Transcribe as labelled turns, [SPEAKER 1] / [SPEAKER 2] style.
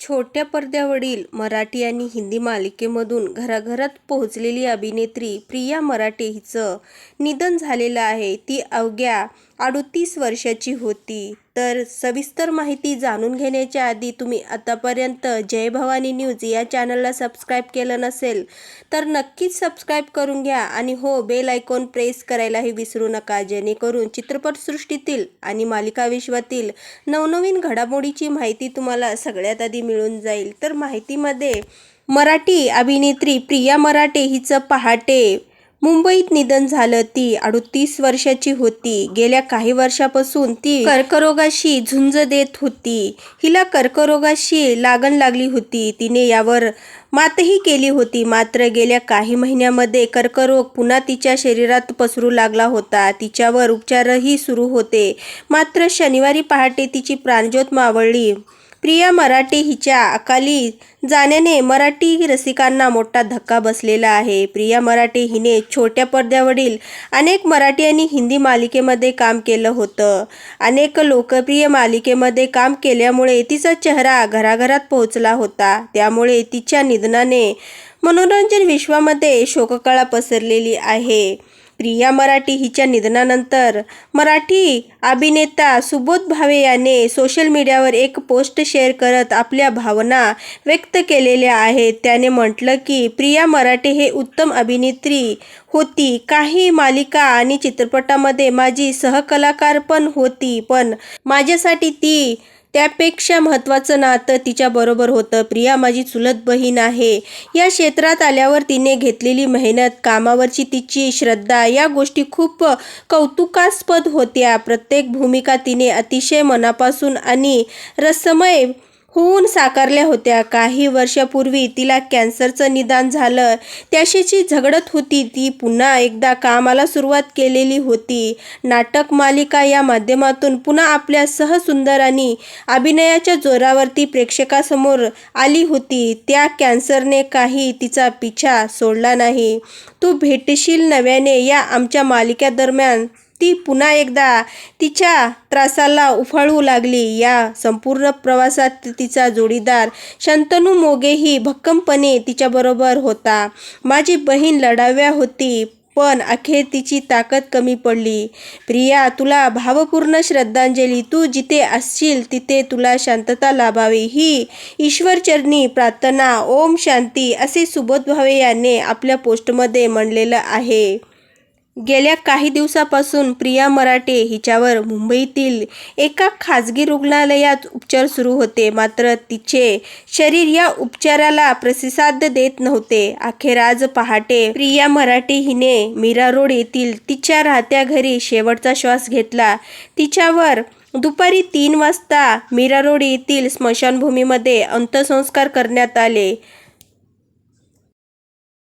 [SPEAKER 1] छोट्या पडद्यावरील मराठी आणि हिंदी मालिकेमधून घराघरात पोहोचलेली अभिनेत्री प्रिया मराठे हिचं निधन झालेलं आहे. ती अवघ्या अडतीस वर्षाची होती. तर सविस्तर माहिती जाणून घेण्याच्या आधी तुम्ही आतापर्यंत जय भवानी न्यूज या चॅनलला सबस्क्राईब केलं नसेल तर नक्कीच सबस्क्राईब करून घ्या आणि हो बेल आयकॉन प्रेस करायलाही विसरू नका. जेणेकरून चित्रपटसृष्टीतील आणि मालिका विश्वातील नवनवीन घडामोडीची माहिती तुम्हाला सगळ्यात आधी मिळून जाईल. तर माहितीमध्ये मराठी अभिनेत्री प्रिया मराठे हिचं पहाटे मुंबईत निधन झालं. ती अडतीस वर्षाची होती. गेल्या काही वर्षापासून ती कर्करोगाशी झुंज देत होती. हिला कर्करोगाशी लागण लागली होती. तिने यावर मातही केली होती. मात्र गेल्या काही महिन्यामध्ये कर्करोग पुन्हा तिच्या शरीरात पसरू लागला होता. तिच्यावर उपचारही सुरू होते. मात्र शनिवारी पहाटे तिची प्राणज्योत मावळली. प्रिया मराठी हिच्या अकाली जाण्याने मराठी रसिकांना मोठा धक्का बसलेला आहे. प्रिया मराठी हिने छोट्या पडद्यावरील अनेक मराठी आणि हिंदी मालिकेमध्ये काम केलं होतं. अनेक लोकप्रिय मालिकेमध्ये काम केल्यामुळे तिचा चेहरा घराघरात पोहोचला होता. त्यामुळे तिच्या निधनाने मनोरंजन विश्वामध्ये शोककळा पसरलेली आहे. प्रिया मराठी हिच्या निधनानंतर मराठी अभिनेता सुबोध भावे याने सोशल मीडियावर एक पोस्ट शेअर करत आपल्या भावना व्यक्त केलेल्या आहेत. त्याने म्हटलं की प्रिया मराठे हे उत्तम अभिनेत्री होती. काही मालिका आणि चित्रपटामध्ये माझी सहकलाकार पण होती पण माझ्यासाठी ती त्यापेक्षा महत्त्वाचं नातं तिच्याबरोबर होतं. प्रिया माझी चुलत बहीण आहे. या क्षेत्रात आल्यावर तिने घेतलेली मेहनत कामावरची तिची श्रद्धा या गोष्टी खूप कौतुकास्पद होत्या. प्रत्येक भूमिका तिने अतिशय मनापासून आणि रसमय होऊन साकारल्या होत्या. काही वर्षापूर्वी तिला कॅन्सरचं निदान झालं. त्याशीची झगडत होती ती. पुन्हा एकदा कामाला सुरुवात केलेली होती. नाटक मालिका या माध्यमातून पुन्हा आपल्या सहसुंदर आणि अभिनयाच्या जोरावरती प्रेक्षकासमोर आली होती. त्या कॅन्सरने काही तिचा पिछा सोडला नाही. तू भेटशील नव्याने या आमच्या मालिकेदरम्यान. ती पुन्हा एकदा तिच्या त्रासाला उफाळू लागली. या संपूर्ण प्रवासात तिचा जोडीदार शंतनू मोगेही भक्कमपणे तिच्याबरोबर होता. माझी बहीण लढाव्या होती पण अखेर तिची ताकद कमी पडली. प्रिया तुला भावपूर्ण श्रद्धांजली. तू जिथे असशील तिथे तुला शांतता लाभावी. ही ईश्वरचरणी प्रार्थना. ओम शांती. असे सुबोध भावे यांनी आपल्या पोस्टमध्ये म्हणलेलं आहे. गेल्या काही दिवसापासून प्रिया मराठे हिच्यावर मुंबईतील एका खाजगी रुग्णालयात उपचार सुरू होते. मात्र तिचे शरीर या उपचाराला प्रतिसाद देत नव्हते. अखेर आज पहाटे प्रिया मराठे हिने मीरा रोड येथील तिच्या राहत्या घरी शेवटचा श्वास घेतला. तिच्यावर दुपारी तीन वाजता मीरा रोड येथील स्मशानभूमीमध्ये अंत्यसंस्कार करण्यात आले.